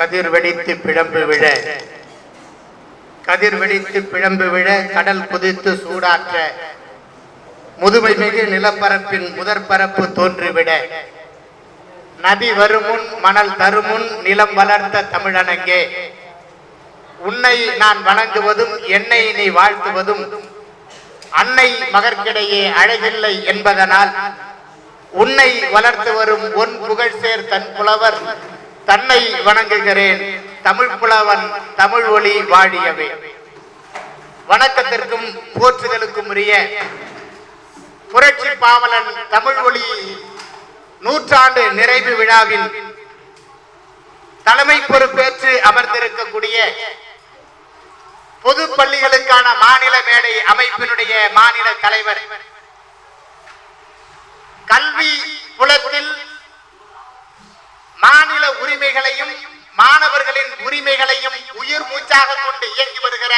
கதிர் வெடித்து பிழம்பு விழ. கதிர் வெடித்து பிழம்பு விழ கடல் குதித்து சூடாற்ற. முதுமை மிகு நிலப்பரப்பின் முதற்பரப்பு தோன்றிவிட. நதி வருமுன் மணல் தருமுன் நிலம் வளர்த்த தமிழனங்கே. உன்னை நான் வணங்குவதும் என்னை நீ வாழ்த்துவதும் அன்னை மகற்கிடையே அழகில்லை என்பதனால் உன்னை வளர்த்து வரும் ஒன் புகழ் சேர் தன் புலவர் தன்னை வணங்குகிறேன். தமிழ் புலவன் தமிழ் ஒளி வாழியவே வணக்கத்திற்கும் போற்றுதலுக்கும் உரிய புரட்சி பாவலன் தமிழ் ஒளி நூற்றாண்டு நிறைவு விழாவில் தலைமை பொறுப்பேற்று அமர்ந்திருக்கக்கூடிய பொது பள்ளிகளுக்கான மாநில மேடை அமைப்பினுடைய மாநில தலைவர் கல்வி புலத்தில் மாநில உரிமைகளையும் மாணவர்களின் உரிமைகளையும் உயிர் மூச்சாக கொண்டு இயங்கி வருகிற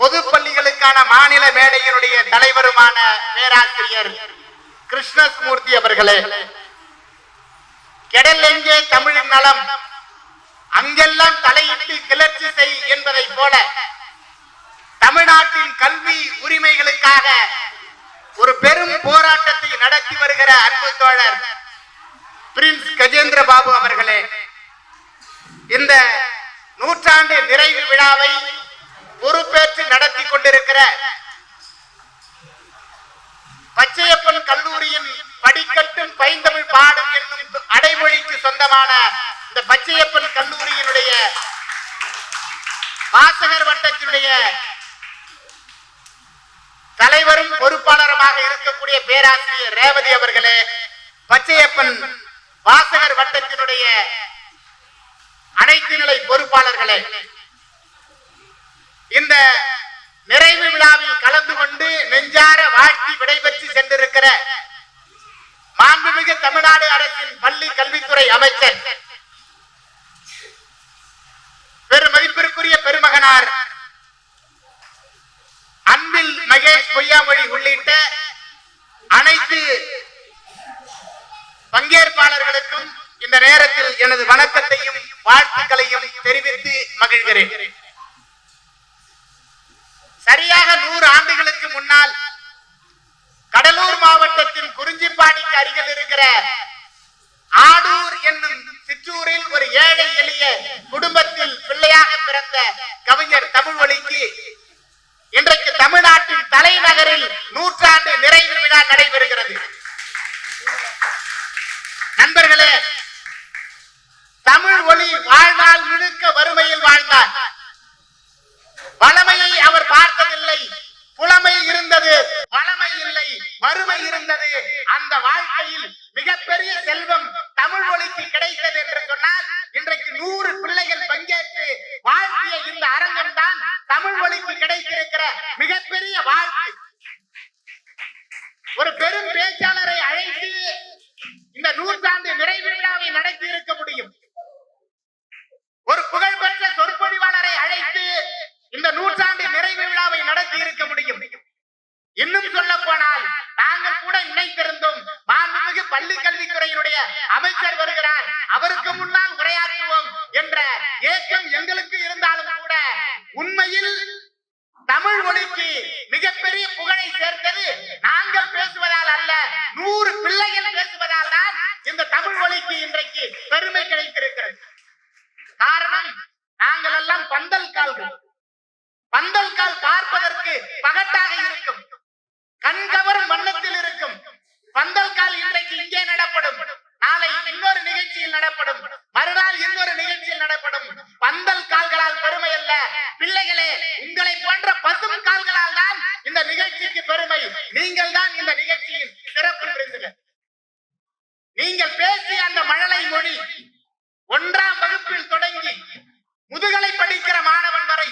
பொது பள்ளிகளுக்கான மாநில மேடையினுடைய தலைவருமான பேராசிரியர் கிருஷ்ணமூர்த்தி அவர்களே. கெடல் எங்கே தமிழின் நலம்? அங்கெல்லாம் தலையிட்டு கிளர்ச்சி செய் என்பதை போல தமிழ்நாட்டின் கல்வி உரிமைகளுக்காக ஒரு பெரும் போராட்டத்தை நடத்தி வருகிற அன்பு தோழர் பிரின்ஸ் கஜேந்திர பாபு அவர்களே இந்த நூற்றாண்டு நிறைவு விழாவை பொறுப்பேற்று நடத்தி கொண்டிருக்கிற பச்சையப்பன் கல்லூரியின் படிக்கட்டும் பைந்தமிழ் பாடும் என்னும் அடைமொழிக்கு சொந்தமான இந்த பச்சையப்பன் கல்லூரியினுடைய வாசகர் வட்டத்தினுடைய தலைவரும் பொறுப்பாளருமாக இருக்கக்கூடிய பேராசிரியர் ரேவதி அவர்களே பச்சையப்பன் வாசகர் வட்டத்தினுடைய அனைத்து நிலை பொறுப்பாளர்களே இந்த நிறைவு விழாவில் கலந்து கொண்டு நெஞ்சார வாழ்த்தி விடைபெற்று சென்றிருக்கிற மாண்புமிகு தமிழ்நாடு அரசின் பள்ளி கல்வித்துறை அமைச்சர் பெரும் மதிப்பிற்குரிய பெருமகனார் அன்பில் மகேஷ் பொய்யாமொழி உள்ளிட்ட அனைத்து பங்கேற்பாளர்களுக்கும் இந்த நேரத்தில் எனது வணக்கத்தையும் வாழ்த்துக்களையும் தெரிவித்து மகிழ்கிறேன். சரியாக நூறு ஆண்டுகளுக்கு முன்னால் கடலூர் மாவட்டத்தின் குறிஞ்சிப்பாடிக்கு அருகில் இருக்கிற ஆடூர் என்னும் சிற்றூரில் ஒரு ஏழை எளிய குடும்பத்தில் பிள்ளையாக பிறந்த கவிஞர் தமிழ்வழிக்கு இன்றைக்கு தமிழ்நாட்டின் தலைநகரில் நூற்றாண்டு நிறைவு விழா நடைபெறும் நண்பர்களே தமிழ் ஒளி வாழ்நாள் முழுக்க வறுமையில் வாழ்ந்தார் வளமையை அவர் பார்த்ததில்லை புலமை இருந்தது வளமை இல்லை வறுமை இருந்தது அந்த வாழ்க்கையில் மிகப்பெரிய செல்வம் தமிழ் மொழிக்கு கிடைத்தது என்று சொன்னால் இன்றைக்கு நூறு பிள்ளைகள் பங்கேற்று வாழ்க்கைய இந்த அரங்கம் தான் தமிழ் மொழிக்கு கிடைத்திருக்கிற மிகப்பெரிய வாழ்க்கை ஒரு பெரும் பேச்சாளரை அழைத்து இந்த நூற்றாண்டு நிறைவு விழாவை நடத்தி இருக்க முடியும் ஒரு புகழ்பெற்ற சொற்பொழிவாளரை அழைத்து இந்த நூற்றாண்டு நிறைவு விழாவை நடத்தி இருக்க முடியும் இன்னும் சொல்ல போனால் நாங்கள் கூட நினைத்திருந்தோம் மாண்புமிகு பள்ளி கல்வித்துறையினுடைய அமைச்சர் வருகிறார் அவருக்கு முன்னால் உரையாற்றுவோம் என்ற ஏக்கம் எங்களுக்கு இருந்தாலும் கூட உண்மையில் தமிழ் மொழிக்கு மிகப்பெரிய புகழை சேர்த்தது நாங்கள் பேசுவதால் அல்ல நூறு பிள்ளைகள் பேசுவதால் தான் இந்த தமிழ் மொழிக்கு இன்றைக்கு பெருமை கிடைத்திருக்கிறது காரணம் நாங்கள் எல்லாம் பந்தல் கால்கள் பந்தல் கால் பார்ப்பதற்கு பகட்டாக இருக்கும். கண்கவரும் வண்ணத்தில் இருக்கும். பந்தல் கால் இன்றைக்கு இங்கே நடப்படும். நாளை இன்னொரு நிகழ்ச்சியில் நடப்படும். மறுநாள் இன்னொரு நிகழ்ச்சியில் நடப்படும். பந்தல் கால்களால் பெருமை அல்ல. பிள்ளைகளே உங்களை போன்ற பசும் கால்களால் தான் இந்த நிகழ்ச்சிக்கு பெருமை. நீங்கள் தான் இந்த நிகழ்ச்சியின் சிறப்பு விருந்தினர். நீங்கள் பேசிய அந்த மழலை மொழி ஒன்றாம் வகுப்பில் தொடங்கி முதுகலை படிக்கிற மாணவன் வரை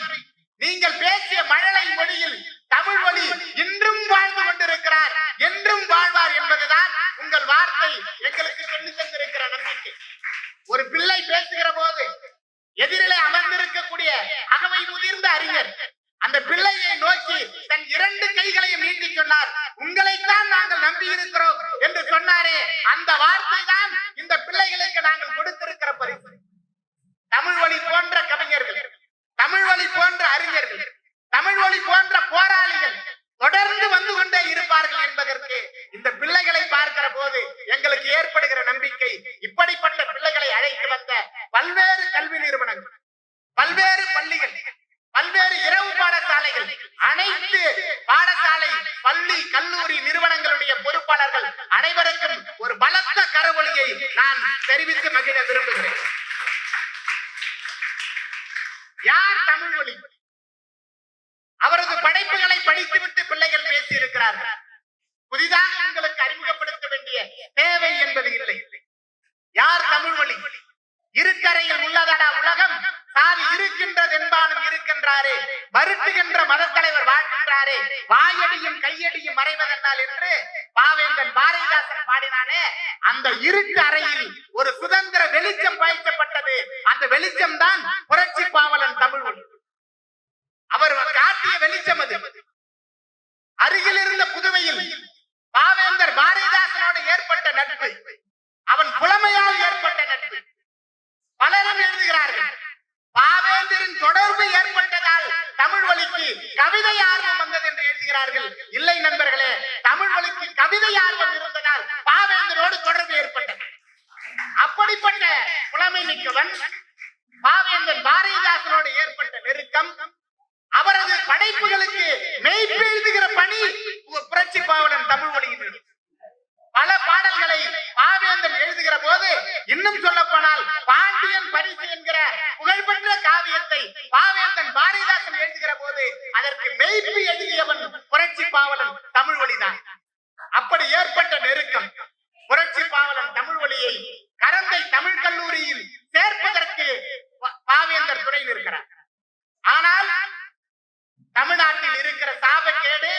நீங்கள் பேசிய மழலை மொழியில் தமிழ் மொழி இன்றும் வாழ்ந்து கொண்டிருக்கிறார். என்றும் வாழ்வார் என்பதுதான் உங்கள் வார்த்தை. எங்களுக்கு சொல்லி தந்திருக்கிற நம்பிக்கை ஒரு பிள்ளை பேசுகிற போது எதிரிலே அமர்ந்திருக்கக்கூடிய அகவை முதிர்ந்த அறிஞர் அந்த பிள்ளையை நோக்கி தன் இரண்டு கைகளையும் நீட்டி சொன்னார் உங்களைத்தான் நாங்கள் நம்பி இருக்கிறோம் என்று சொன்னாரே அந்த வார்த்தை தான் இந்த பிள்ளைகளுக்கு நாங்கள் கொடுத்திருக்கிற பரிசு வழி போன்ற கவிஞர்கள் தமிழ் வழி போன்ற அறிஞர்கள் தமிழ் வழி போன்ற போராளிகள் தொடர்ந்து வந்து கொண்டே இருப்பார்கள் என்பதற்கு இந்த பிள்ளைகளை பார்க்கிற போது எங்களுக்கு ஏற்படுகிற நம்பிக்கை இப்படிப்பட்ட பிள்ளைகளை அழைத்து வந்த பல்வேறு கல்வி நிறுவனங்கள் பல்வேறு பள்ளிகள் பல்வேறு இரவு பாடசாலைகள் அனைத்து பாடசாலை பள்ளி கல்லூரி நிறுவனங்களுடைய பொறுப்பாளர்கள் அனைவருக்கும் ஒரு பலத்த கரவொலியை நான் தெரிவித்து மகிழ விரும்புகிறேன் யார் தமிழ் மொழி அவரது படைப்புகளை படித்துவிட்டு பிள்ளைகள் பேசி இருக்கிறார்கள் புதிதாக உங்களுக்கு அறிமுகப்படுத்த வேண்டிய தேவை என்பது இல்லை யார் தமிழ் மொழி இருக்கரையில் உள்ளதடா உலகம் தான் இருக்கின்றது என்பானும் வருத்துகின்ற மதத்தலைவர் வாழ்கின்றாரே. வாயடியும் கையடியும் மறைவதென்றால் என்று பாவேந்தன் பாரதிதாசன் பாடினானே. அந்த இருட்டு அறையில் ஒரு சுதந்திர வெளிச்சம் பாய்ச்சப்பட்டது. அந்த வெளிச்சம் தான் புரட்சி பாவலன் தமிழ் மொழி அவர் காட்டிய வெளிச்சம் அது. அருகில் இருந்த புதுவையில் பாவேந்தர் பாரதிதாசனோடு ஏற்பட்ட நட்பு. அவன் புலமையால் ஏற்பட்ட நட்பு. பலரும் எழுதுகிறார்கள் பாவேந்தரின் தொடர்பு ஏற்பட்டதால் தமிழ் வழிக்கு கவிதை ஆர்வம் வந்தது என்று எழுதுகிறார்கள். இல்லை நண்பர்களே தமிழ் வழிக்கு கவிதை ஆர்வம் இருந்ததால் பாவேந்தரோடு தொடர்பு ஏற்பட்டது. அப்படிப்பட்ட புலமை மிக்கவன் பாவேந்தன் பாரதிதாசனோடு ஏற்பட்ட நெருக்கம் அவரது படைப்புகளுக்கு மெய்ப்பு எழுதுகிற பணி புரட்சி பாவலன் தமிழ் மொழியின் பல பாடல்களை பாவேந்தன் எழுதுகிற போது இன்னும் சொல்ல போனால் பாண்டியன் பரிசு என்கிற புகழ்பெற்ற காவியத்தை பாவேந்தன் பாரதிதாசன் எழுதுகிற போது அதற்கு மெய்ப்பு எழுதியவன் புரட்சி பாவலன் தமிழ் வழிதான் அப்படி ஏற்பட்ட நெருக்கம் புரட்சி பாவலன் தமிழ் வழியை கரந்தை தமிழ் கல்லூரியில் சேர்ப்பதற்கு பா- பாவேந்தர் துணை நிற்கிறார் ஆனால் தமிழ்நாட்டில் இருக்கிற சாபக்கேடு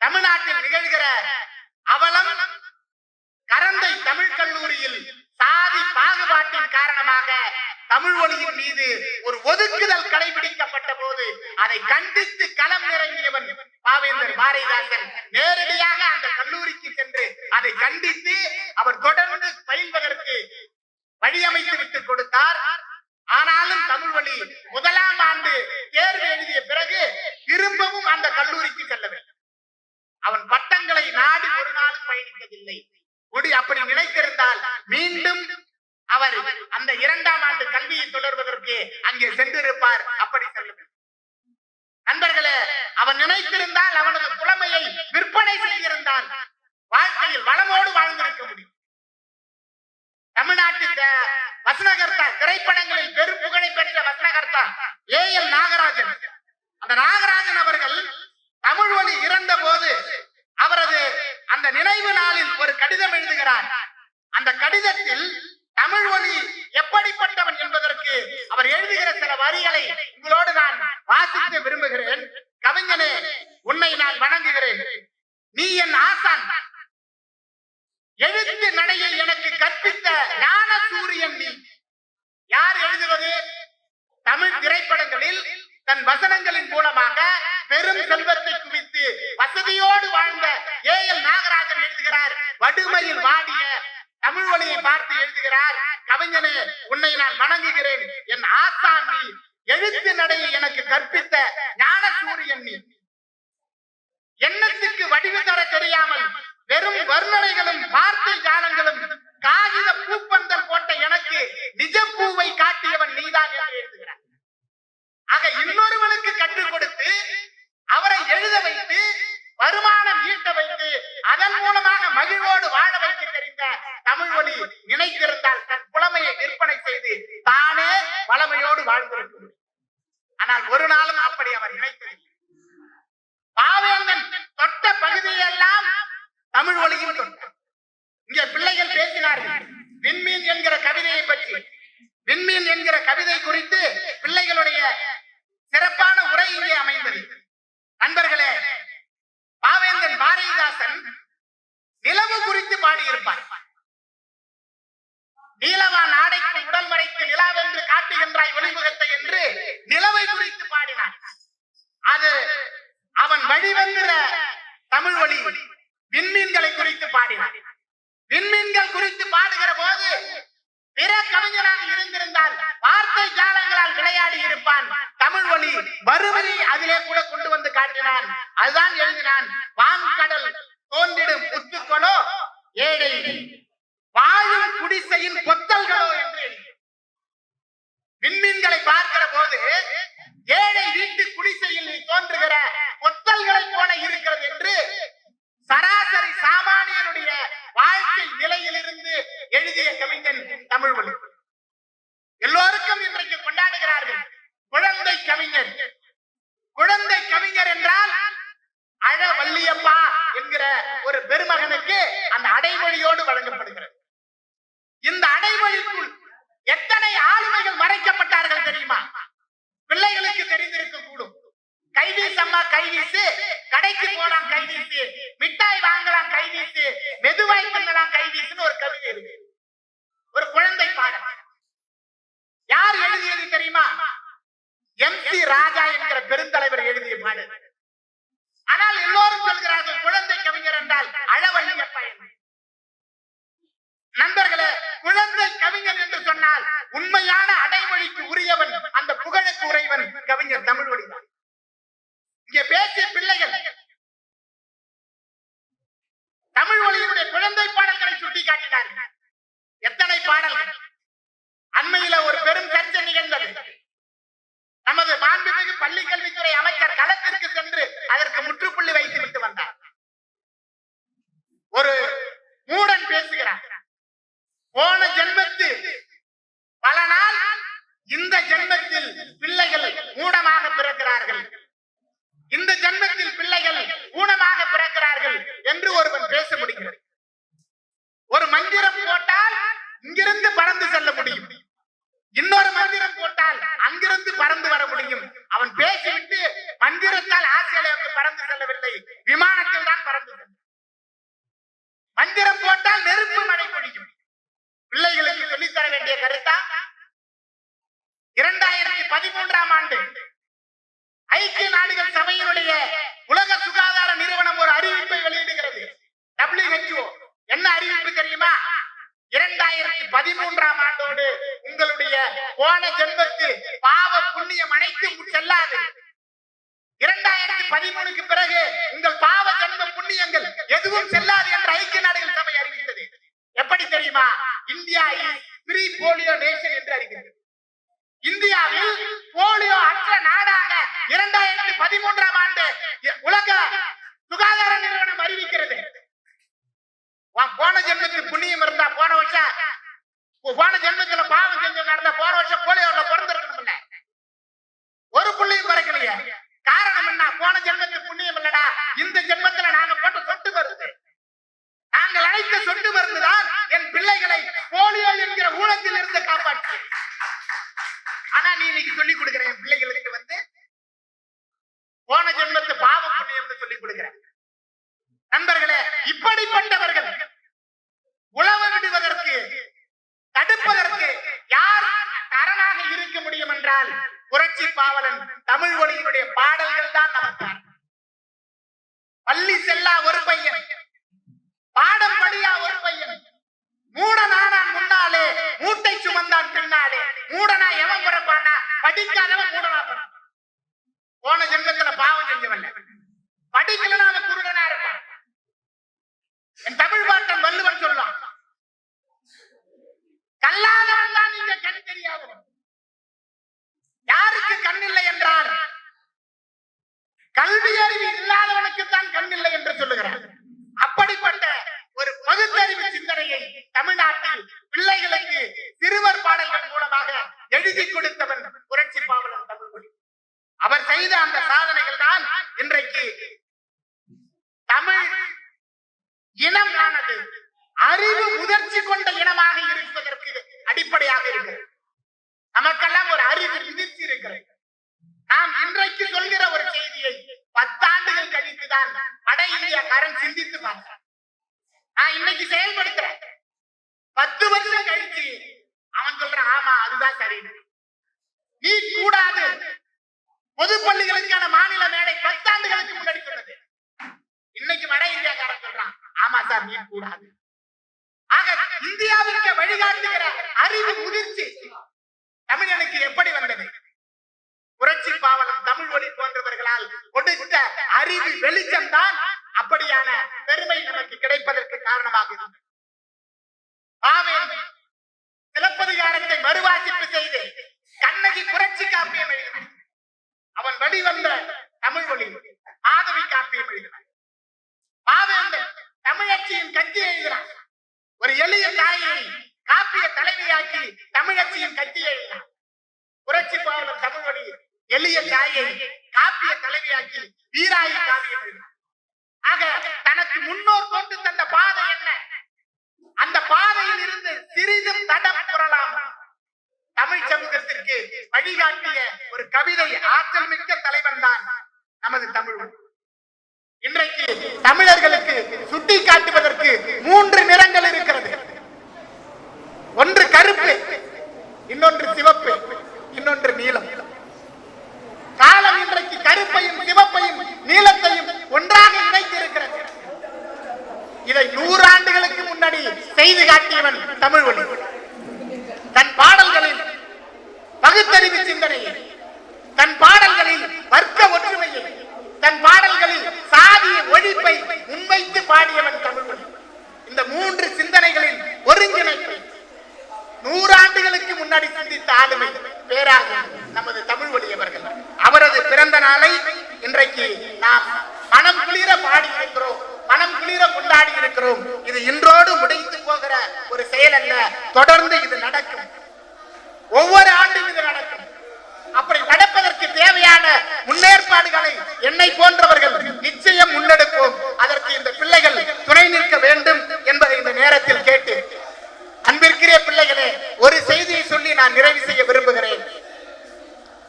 தமிழ்நாட்டில் நிகழ்கிற அவலம் கரந்தை தமிழ் கல்லூரியில் சாதி பாகுபாட்டின் காரணமாக தமிழ் மொழியின் மீது ஒரு ஒதுக்குதல் கடைபிடிக்கப்பட்ட போது அதை கண்டித்து களம் இறங்கியவன் பாவேந்தர் பாரதிதாசன். நேரடியாக அந்த கல்லூரிக்கு சென்று அதை கண்டித்து அவர் தொடர்ந்து பயில்வதற்கு வழியமைத்து விட்டு கொடுத்தார். ஆனாலும் தமிழ் வழி முதலாம் ஆண்டு தேர்வு எழுதிய பிறகு திரும்பவும் அந்த கல்லூரிக்கு செல்லவில்லை அவன் பட்டங்களை நாடு ஒரு நாளும் பயணிக்கவில்லை. முடி அப்படி நினைத்திருந்தால் மீண்டும் அவர் அந்த இரண்டாம் ஆண்டு கல்வியை தொடர்வதற்கு அங்கே சென்றிருப்பார். அப்படி அன்பர்களே நண்பர்களே அவன் நினைத்திருந்தால் அவனது புலமையை விற்பனை செய்திருந்தான். வாழ்க்கையில் வளமோடு வாழ்ந்திருக்க முடியும். தமிழ்நாட்டு வசனகர்த்தா திரைப்படங்களில் பெரும் புகழை பெற்ற வசனகர்த்தா ஏ எல் நாகராஜன். அந்த நாகராஜன் அவர்கள் தமிழ் வழி இறந்த போது அவரது அந்த நினைவு நாளில் ஒரு கடிதம் எழுதுகிறார். அந்த கடிதத்தில் தமிழ் ஒளி எப்படிப்பட்டவன் என்பதற்கு அவர் எழுதுகிற சில வரிகளை உங்களோடு நான் வாசிக்க விரும்புகிறேன். கவிஞனே உன்னை நான் வணங்குகிறேன். நீ என் ஆசான். எழுத்து நடையை எனக்கு கற்பித்த ஞான சூரியன் நீ. யார் எழுதுவது? தமிழ் திரைப்படங்களில் தன் வசனங்களின் மூலமாக பெரும் செல்வத்தை குவித்து வசதியோடு வாழ்ந்த ஏ எல் நாகராஜன் எழுதுகிறார் வடுமையில் வாடிய தமிழ் வழியை பார்த்து எழுதுகிறார் கவிஞனே உன்னை நான் வணங்குகிறேன். என் ஆசான் நீ எழுத்து நடையை எனக்கு கற்பித்த ஞான சூரியன் நீ. எண்ணத்துக்கு வடிவு தர தெரியாமல் வெறும் வர்ணனைகளும் வார்த்தை ஜாலங்களும் காகித பூப்பந்தல் போட்ட எனக்கு நிஜ பூவை காட்டியவன் நீதான் என்று எழுதுகிறார். ஆக இன்னொருவனுக்கு கற்றுக் கொடுத்து அவரை எழுத வைத்து வருமானம் ஈட்ட வைத்து அதன் மூலமாக மகிழ்வோடு வாழ வைக்க தெரிந்த தமிழ் மொழி நினைத்திருந்தால் தன் புலமையை விற்பனை செய்து தானே வளமையோடு வாழ்ந்திருக்க முடியும். ஆனால் ஒரு நாளும் அப்படி அவர் நினைத்திருக்கிறார் பாவேந்தன் தொட்ட பகுதியெல்லாம் தமிழ் ஒளியும் தொட்டார் இங்கே பிள்ளைகள் பேசினார்கள் விண்மீன் என்கிற கவிதையை பற்றி விண்மீன் என்கிற கவிதை குறித்து பிள்ளைகளுடைய சிறப்பான உரை இங்கே அமைந்தது நண்பர்களே பாவேந்தன் பாரதிதாசன் நிலவு குறித்து பாடியிருப்பார் நீலவான் ஆடைக்கு உடல் மறைத்து நிலாவென்று காட்டுகின்றாய் ஒளிமுகத்தை என்று நிலவை குறித்து பாடினான் அது அவன் வழிவந்துற தமிழ் ஒளி விண்மீன்களை குறித்து பாடினான் விண்மீன்கள் குறித்து பாடுகிற போது பிற கவி கவிஞனாக இருந்திருந்தால் வார்த்தை ஜாலங்களால் விளையாடி இருப்பான் தமிழ் ஒளி வறுமையை அதிலே கூட கொண்டு வந்து காட்டினான். அதுதான் எழுதினான் வான் கடல் தோன்றிடும் முத்துக்களோ ஏழை வாழும் குடிசையின் கொத்தல்களோ என்று. விண்மீன்களை பார்க்கிற போது ஏழை வீட்டு குடிசையில் நீ தோன்றுகிற கொத்தல்களை போல இருக்கிறது என்று சராசரி சாமானியனுடைய வாழ்க்கை நிலையிலிருந்து எழுதிய கவிஞன் தமிழ் மொழி எல்லோருக்கும் இன்றைக்கு கொண்டாடுகிறார்கள் குழந்தை கவிஞர் கவிஞர் என்றால் அழ வள்ளியப்பா என்கிற ஒரு பெருமகனுக்கு அந்த அடைமொழியோடு வழங்கப்படுகிறது. இந்த அடைமொழிக்குள் எத்தனை ஆளுமைகள் மறைக்கப்பட்டார்கள் தெரியுமா? பிள்ளைகளுக்கு தெரிந்திருக்க கூடும் கைவீசம்மா கைவீசு கடைக்கு போலாம் கைவீசு மிட்டாய் வாங்கலாம் கைவீசு மெதுவாய் பண்ணலாம் கைவீசுன்னு ஒரு கவிதை இருக்கு. ஒரு குழந்தை பாடல். யார் எழுதியது தெரியுமா? எம் சி ராஜா என்கிற பெருந்தலைவர் எழுதிய பாடல் ஆனால் எல்லோரும் சொல்கிறார்கள் குழந்தை கவிஞர் என்றால் அழவழிய பயன் நண்பர்களே குழந்தை கவிஞர் என்று சொன்னால் உண்மையான அடைமொழிக்கு உரியவன் அந்த புகழுக்கு உரைவன் கவிஞர் தமிழ் மொழிதான் இங்கே பேசிய பிள்ளைகள் தமிழ் மொழியினுடைய குழந்தை பாடல்களை சுட்டி காட்டினார்கள் எத்தனை பாடல்கள் அண்மையில ஒரு பெரும் சர்ச்சை நிகழ்ந்தது நமது மாண்புமிகு பள்ளி கல்வித்துறை களத்திற்கு சென்று அதற்கு முற்றுப்புள்ளி வைத்து விட்டு வந்தார். ஒரு மூடன் பேசுகிறார் போன ஜென்மத்து பல நாள் இந்த ஜென்மத்தில் பிள்ளைகள் மூடமாக பிறக்கிறார்கள் இந்த ஜென்மத்தில் பிள்ளைகள் ஊனமாக பிறக்கிறார்கள் என்று ஒருவன் பேச முடிகிறது ஒரு மந்திரம் போட்டால் இங்கிருந்து பறந்து செல்ல முடியும் இன்னொரு மந்திரம் போட்டால் அங்கிருந்து பறந்து வர முடியும் அவன் பேசிவிட்டு மந்திரத்தால் ஆசிரியருக்கு பறந்து செல்லவில்லை விமானத்தில் தான் பறந்து சென்றான். மந்திரம் போட்டால் நெருப்பு மழை பொழியும் பிள்ளைகளுக்கு சொல்லித் தர வேண்டிய கருத்தா இரண்டாயிரத்தி பதிமூன்றாம் ஆண்டு ஐக்கிய நாடுகள் சபையினுடைய உலக சுகாதார நிறுவனம் ஒரு அறிவிப்பை வெளியிடுகிறது. என்ன அறிவிப்பு தெரியுமா? இரண்டாயிரத்தி பதிமூன்றாம் ஆண்டோடு உங்களுடைய போன ஜென்மத்து பாவ புண்ணியம் அனைத்தும் செல்லாது. இரண்டாயிரத்தி பதிமூணுக்கு பிறகு உங்கள் பாவ ஜென்ம புண்ணியங்கள் எதுவும் செல்லாது என்று ஐக்கிய நாடுகள் சபை அறிவித்தது. எப்படி தெரியுமா? இந்தியா ஃப்ரீ போலியோ நேஷன் என்று அறிவித்தது. இந்தியாவில் போலியோ அற்ற நாடாக இரண்டாயிரத்தி பதிமூன்றாம் ஆண்டு உலக சுகாதார நிறுவனம் அறிவிக்கிறது உன் போன ஜென்மத்துக்கு புண்ணியம் இருந்தா போன வருஷம் உன் போன ஜென்மத்துல பாவம் செஞ்சு நடந்த போன வருஷம் போலியோல பிறந்திருக்கணும்ல ஒரு புள்ளியும் பிறக்கலையே காரணம் என்ன போன ஜென்மத்துக்கு புண்ணியம் இல்லடா இந்த ஜென்மத்துல நாங்க போட்ட சொட்டு மருந்து நாங்கள் அழைத்த சொட்டு மருந்துதான் என் பிள்ளைகளை போலியோ என்கிற ஊனத்தில் இருந்து காப்பாற்று ஆனா நீ இன்னைக்கு சொல்லி கொடுக்கிற என் பிள்ளைகளுக்கு வந்து போன ஜென்மத்து பாவ புண்ணியம்னு சொல்லி கொடுக்கிற நண்பர்களே இப்படிப்பட்டவர்கள் உழவு விடுவதற்கு தடுப்பதற்கு யார் அரணாக இருக்க முடியும் என்றால் புரட்சி பாவலன் தமிழ் மொழியினுடைய பாடல்கள் தான் நமக்கு. பள்ளி செல்லா ஒரு பையன் பாடம் படியா ஒரு பையன் மூடனானான் முன்னாலே மூட்டை சுமந்தான் பின்னாலே மூடனா எவன் பிறப்பானா படிக்காதவன் மூடனா பிறப்பான். போன ஜென்மத்துல பாவம் செஞ்சவன். படிக்கலனா அவன் குருடனா இருப்பான். என் தமிழ் பாட்டன் வள்ளுவன் சொல்லலாம் கல்லாதவன் தான் இங்க கண் தெரியாதவன் யாருக்கு கண் இல்லை என்றால் கல்வி அறிவு இல்லாதவனுக்கு தான் கண் இல்லை என்று சொல்லுகிறார். அப்படிப்பட்ட ஒரு பகுத்தறிவு சிந்தனையை தமிழ்நாட்டில் பிள்ளைகளுக்கு சிறுவர் பாடல்கள் மூலமாக எழுதி கொடுத்தவன் புரட்சி பாவலன் தமிழ்மொழி. அவர் செய்த அந்த சாதனைகள் தான் இன்றைக்கு தமிழ் இனம் ஆனது அறிவு முதிர்ச்சி கொண்ட இனமாக இருப்பதற்கு அடிப்படையாக இருக்கிறது. நமக்கெல்லாம் ஒரு அறிவு முதிர்ச்சி இருக்கிறது. நாம் இன்றைக்கு சொல்கிற ஒரு செய்தியை பத்தாண்டுகள் கழித்துதான் வட இந்தியக்காரன் சிந்தித்து பார்க்கிறான். நான் இன்னைக்கு செயல்படுத்துறேன். பத்து வருஷம் கழிச்சு அவன் சொல்றான் ஆமா அதுதான் சரி. நீ கூடாது. பொது பள்ளிகளுக்கான மாநில மேடை பத்தாண்டுகளுக்கு முன்னாடி சொன்னது. இன்னைக்கு வட இந்தியாக்காரன் சொல்றான் ஆமா சார் நீ கூடாது. ஆக இந்தியாவிற்கு வழிகாட்டுகிற அறிவு முதிர்ச்சி தமிழனுக்கு எப்படி வந்தது? புரட்சி பாவலம் தமிழ் ஒளி போன்றவர்களால் கொடுத்த அறிவு வெளிச்சம் தான் அப்படியான பெருமை நமக்கு கிடைப்பதற்கு காரணமாக சிலப்பதிகாரத்தை மறுவாசிப்பு செய்து கண்ணகி புரட்சி காப்பியம் எழுதினார் அவன் வழிவந்த தமிழ் மொழி ஆதவி காப்பியம் எழுதினார் பாவேந்தன் தமிழச்சியின் கட்சி எழுதினார் ஒரு எளிய தாயை காப்பிய தலைவியாக்கி தமிழச்சியின் கட்சி எழுதினான் புரட்சி பாவலர் தமிழ் மொழி எளிய தாயை காப்பிய தலைவியாக்கி வீராயி காவியம் ஆக தனக்கு முன்னோர் கொண்டு தந்த பாதை என்ன? அந்த பாதையில் இருந்து சிறிதும் தடம் புரலாம் தமிழ் சமூகத்திற்கு வழிகாட்டிய ஒரு கவிதை ஆற்றல் மிக்க தலைவன் தான் நமது தமிழ் இன்றைக்கு தமிழர்களுக்கு சுட்டி காட்டுவதற்கு மூன்று நிறங்கள் இருக்கிறது. ஒன்று கருப்பு இன்னொன்று சிவப்பு இன்னொன்று நீலம். காலம் இன்றைக்கு கருப்பையும் சிவப்பையும் நீலத்தையும் ஒன்றாக இணைத்து இருக்கிறது இதை நூறு ஆண்டுகளுக்கு முன்னாடி செய்து காட்டியவன் தமிழ் ஒளி தன் பாடல்களில் பகுத்தறிவு சிந்தனையை தன் பாடல்களில் வர்க்க ஒற்றுமையை தன் பாடல்களில் சாதிய ஒழிப்பை முன்வைத்து பாடியவன் தமிழ் இந்த மூன்று சிந்தனைகளில் ஒருங்கிணைப்பை நூறாண்டுகளுக்கு முன்னாடி சிந்தித்த ஆளுமை பேராக நமது தமிழ் வழியவர்கள் அவரது பிறந்த நாளை இன்றைக்கு நாம் மனம் குளிர பாடி இருக்கிறோம் மனம் குளிர கொண்டாடி இருக்கிறோம். இது இன்றோடு முடிந்து போகிற ஒரு செயல் அல்ல. தொடர்ந்து இது நடக்கும். ஒவ்வொரு ஆண்டும் இது நடக்கும். அப்படி நடப்பதற்கு தேவையான முன்னேற்பாடுகளை என்னை போன்றவர்கள் நிச்சயம் முன்னெடுப்போம். அதற்கு இந்த பிள்ளைகள் துணை நிற்க வேண்டும் என்பதை இந்த நேரத்தில் கேட்டு அன்பிற்கிற பிள்ளைகளே ஒரு செய்தியை சொல்லி நான் நிறைவு செய்ய விரும்புகிறேன்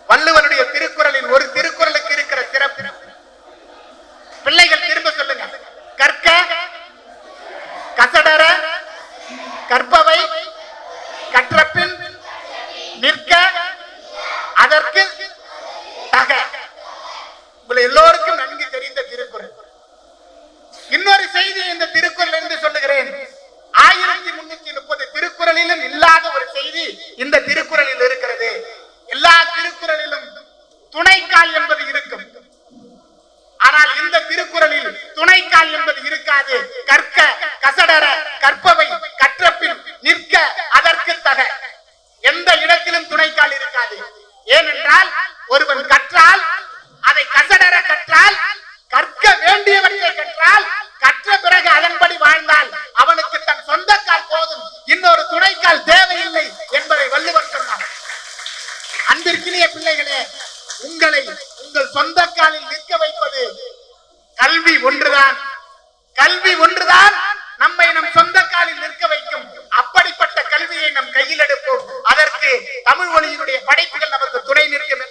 வள்ளுவனுடைய திருக்குறளில் ஒரு திருக்குறளுக்கு இருக்கிற சிறப்பு பிள்ளைகள் திரும்ப சொல்லுங்க கற்க கசடர கற்பவை கற்றபின் நிற்க அதற்கு தக உங்களை எல்லோருக்கும் நன்கு தெரிந்த திருக்குறள் இன்னொரு செய்தி இந்த திருக்குறள் என்று சொல்லுகிறேன் ஆயிரத்தி முன்னூத்தி முப்பது திருக்குறளிலும் இல்லாத ஒரு செய்தி இந்த திருக்குறளில் இருக்கிறது எல்லா திருக்குறளிலும் துணைக்கால் என்பது இருக்கும் ஆனால் இந்த திருக்குறளில் துணைக்கால் என்பது இருக்காது. கற்க கசடர கற்பவை கற்றபின் நிற்க அதற்கு தக. எந்த இடத்திலும் துணைக்கால் இருக்காது. ஏனென்றால் ஒருவன் கற்ற அதை கசடர கற்றால் கற்க வேண்டியவற்றை கற்றால் கற்ற பிறகு அதன்படி வாழ்ந்தால் அவனுக்கு தன் சொந்த கால் போதும் இன்னொரு துணைக்கால் தேவையில்லை என்பதை வள்ளுவர் சொன்னார் அன்பிற்கினிய பிள்ளைகளே உங்களை உங்கள் சொந்த காலில் நிற்க வைப்பது கல்வி ஒன்றுதான் கல்வி ஒன்றுதான் நம்மை நம் சொந்த காலில் நிற்க வைக்கும் அப்படிப்பட்ட கல்வியை நம் கையில் எடுப்போம் அதற்கு தமிழ் மொழியினுடைய படைப்புகள் நமக்கு துணை நிற்கும்